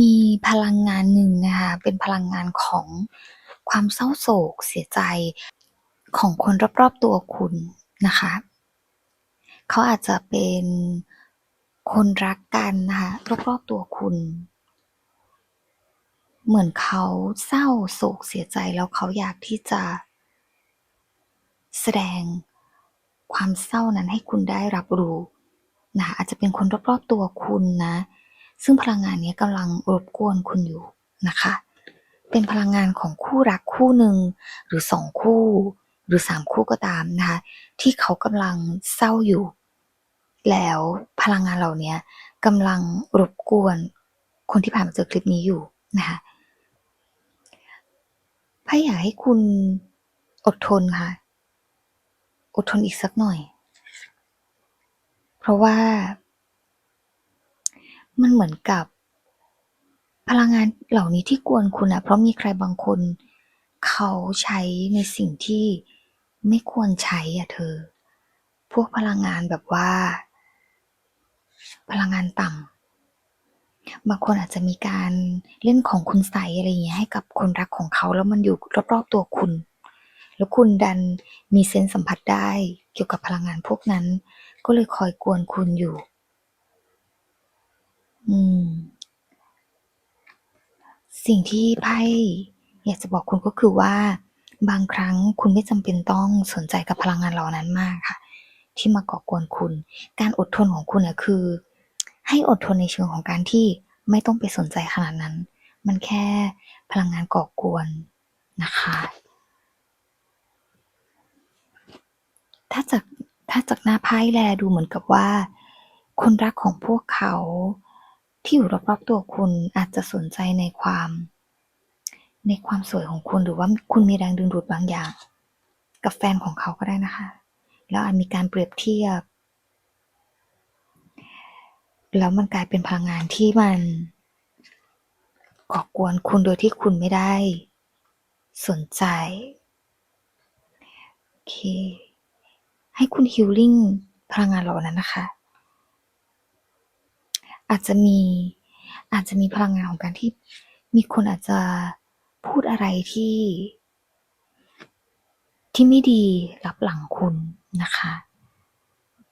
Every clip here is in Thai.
มีพลังงานหนึ่งนะคะ เป็นพลังงานของความเศร้าโศกเสียใจของคนรอบๆตัวคุณนะคะ เขาอาจจะเป็นคนรักกันนะคะรอบๆตัวคุณ เหมือนเขาเศร้าโศกเสียใจแล้วเขาอยากที่จะแสดงความเศร้านั้นให้คุณได้รับรู้นะคะอาจจะเป็นคนรอบๆตัวคุณนะ ซึ่งพลังงานนี้กำลังรบกวนคุณอยู่นะคะ เป็นพลังงานของคู่รักคู่หนึ่งหรือสองคู่ หรือสามคู่ก็ตามนะคะที่เขากำลังเศร้าอยู่ แล้วพลังงานเหล่านี้กำลังรบกวนคนที่ผ่านมาเจอคลิปนี้อยู่นะคะไพ่อยากให้คุณอดทนค่ะ อดทนอีกสักหน่อย เพราะว่า มันเหมือนกับ พลังงานเหล่านี้ที่กวนคุณอะเพราะมีใครบางคน เขาใช้ในสิ่งที่ไม่ควรใช้อะเธอ พวกพลังงานแบบว่า พลังงานต่ำบางคนอาจจะมีการเล่นของคุณใสยอะไรอย่างเงี้ยให้กับคนรักของเขาแล้วมันอยู่รอบๆตัวคุณ แล้วคุณดันมีเซนส์สัมผัสได้เกี่ยวกับพลังงานพวกนั้น ก็เลยคอยกวนคุณอยู่ อืม สิ่งที่ไพ่อยากจะบอกคุณก็คือว่า บางครั้งคุณไม่จำเป็นต้องสนใจกับพลังงานเหล่านั้นมากค่ะ ที่มาก่อกวนคุณ การอดทนของคุณเนี่ยคือ ให้อดทนในเชิงของการที่ไม่ต้องไปสนใจขนาดนั้น มันแค่พลังงานก่อกวนนะคะ ถ้าจากถ้าจากหน้าไพ่แลดูเหมือนกับว่า คนรักของพวกเขา ที่อยู่รอบๆตัวคุณอาจจะสนใจในความ ในความสวยของคุณหรือว่าคุณมีแรงดึงดูดบางอย่าง กับแฟนของเขาก็ได้นะคะ แล้วอาจมีการเปรียบเทียบ แล้วมันกลายเป็นพลังงานที่มันก่อกวนคุณโดยที่คุณไม่ได้ สนใจโอเคให้คุณฮิลลิ่งพลังงานเหล่านั้นนะคะ อาจจะมีอาจจะมีพลังงานของการที่มีคนอาจจะพูดอะไรที่ ที่ไม่ดีรับหลังคุณนะคะ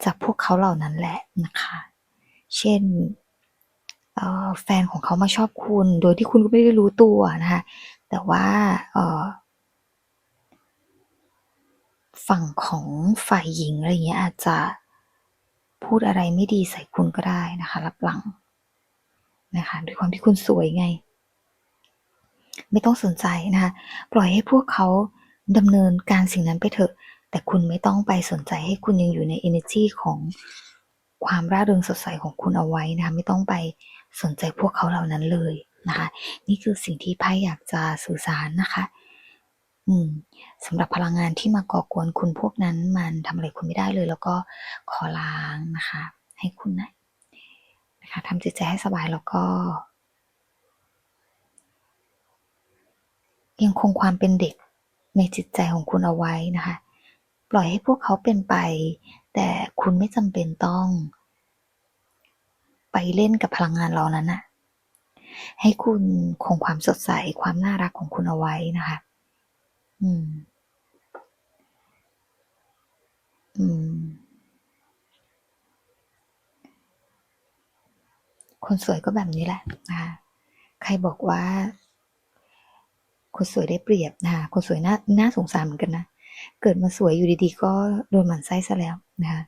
จากพวกเขาเหล่านั้นแหละนะคะ เช่นออแฟนของเขามาชอบคุณ โดยที่คุณก็ไม่ได้รู้ตัวนะคะ แต่ว่าออฝั่งของฝ่ายหญิงอะไรเงี้ยอาจจะ พูดอะไรไม่ดีใส่คุณก็ได้นะคะรับหลังนะคะด้วยความที่คุณสวยไง ไม่ต้องสนใจนะคะปล่อยให้พวกเขาดำเนินการสิ่งนั้นไปเถอะ แต่คุณไม่ต้องไปสนใจให้คุณยังอยู่ใน energy ของความร่าเริงสดใสของคุณเอาไว้นะคะไม่ต้องไปสนใจพวกเขาเหล่านั้นเลยนะคะ นี่คือสิ่งที่ไพ่อยากจะสื่อสารนะคะ อืมสำหรับพลังงานที่มาก่อกวนคุณพวกนั้น มันทำอะไรคุณไม่ได้เลย แล้วก็ขอล้างนะคะ ให้คุณนะนะคะทำจิตใจให้สบายแล้วก็ ยังคงความเป็นเด็กในจิตใจของคุณเอาไว้นะคะ ปล่อยให้พวกเขาเป็นไป แต่คุณไม่จำเป็นต้อง ไปเล่นกับพลังงานเหล่านั้นนะให้คุณคงความสดใสความน่ารักของคุณเอาไว้นะคะ อืม อืม คนสวยก็แบบนี้แหละนะคะใครบอกว่า คนสวยได้เปรียบนะคะคนสวยน่าน่าสงสารเหมือนกันนะ เกิดมาสวยอยู่ดีๆ ก็โดนหมันไส้ซะแล้วนะคะ